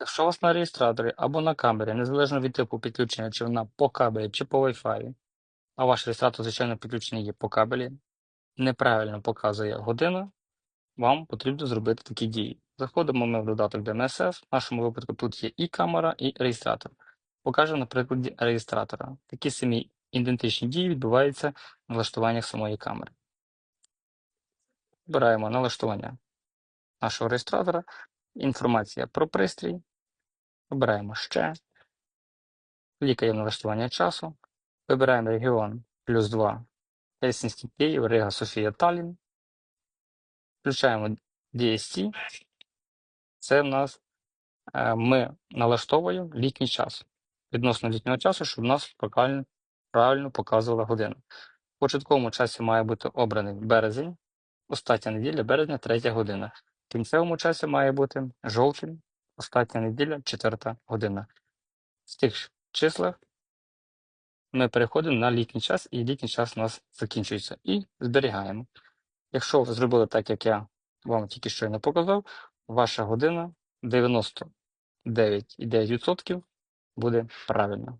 Якщо у вас на реєстраторі або на камері, незалежно від типу підключення, чи вона по кабелі чи по Wi-Fi, а ваш реєстратор, звичайно, підключений є по кабелі, неправильно показує годину, вам потрібно зробити такі дії. Заходимо ми в додаток DMSS, в нашому випадку тут є і камера, і реєстратор. Покажемо на прикладі реєстратора. Такі самі ідентичні дії відбуваються в налаштуваннях самої камери. Вибираємо налаштування нашого реєстратора, інформація про пристрій. Вибираємо ще. Клікаємо налаштування часу. Вибираємо регіон плюс 2 Хельсінський Київ, Рига, Софія, Таллін. Включаємо DST. Це в нас е, ми налаштовуємо літній час. Відносно літнього часу, щоб нас правильно, правильно показувала година. В початковому часі має бути обраний березень, остання неділя, березня, 3 година. В кінцевому часі має бути жовтень, остання неділя, четверта година. В тих числах ми переходимо на літній час, і літній час у нас закінчується. І зберігаємо. Якщо ви зробили так, як я вам тільки що не показав, ваша година 99,9% буде правильно.